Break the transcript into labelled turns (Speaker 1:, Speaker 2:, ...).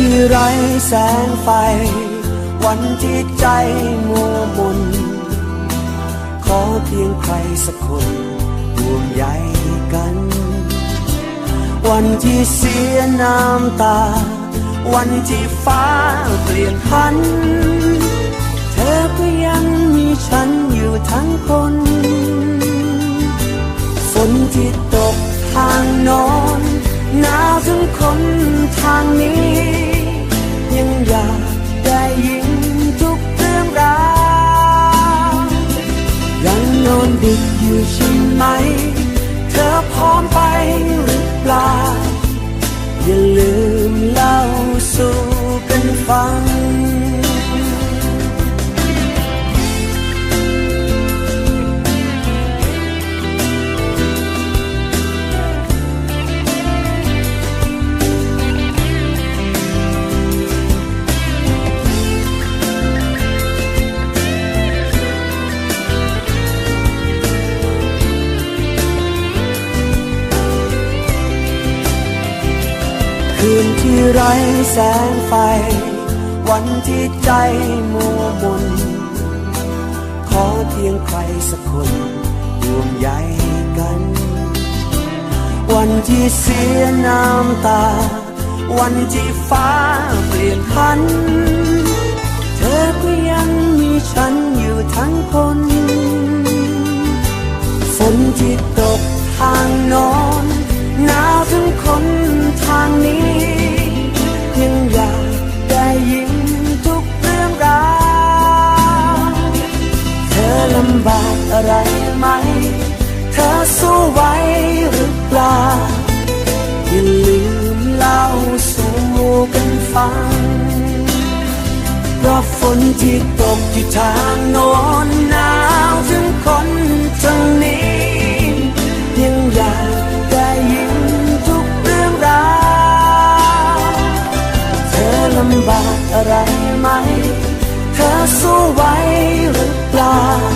Speaker 1: ที่ไร้แสงไฟ วันที่ใจมัวมนขอเพียงใครสักคนห่วงใยกัน วันที่เสียน้ำตา วันที่ฟ้าเปลี่ยนพัน เธอก็ยังมีฉันอยู่ทั้งคนฝนที่ตกทางนอนหนาวถึงคนทางนี้ อย่าลืมเล่าสู่กันฟัง คืนที่ไร้แสงไฟ วันที่ใจมัวมนขอเพียงใครสักคนร่วมใหญ่กัน วันที่เสียน้ำตา วันที่ฟ้าเปลี่ยนพันำบากอะไรไหม เธอสู้ไหวหรือเปล่า อย่าลืมเล่าสู่กันฟัง เพราะฝนที่ตกที่ทางโน้นหนาวถึงคนทางนี้ ยังอยากได้ยินทุกเรื่องราวเธอลำบากอะไรไหม เธอสู้ไหวหรือเปล่าอย่า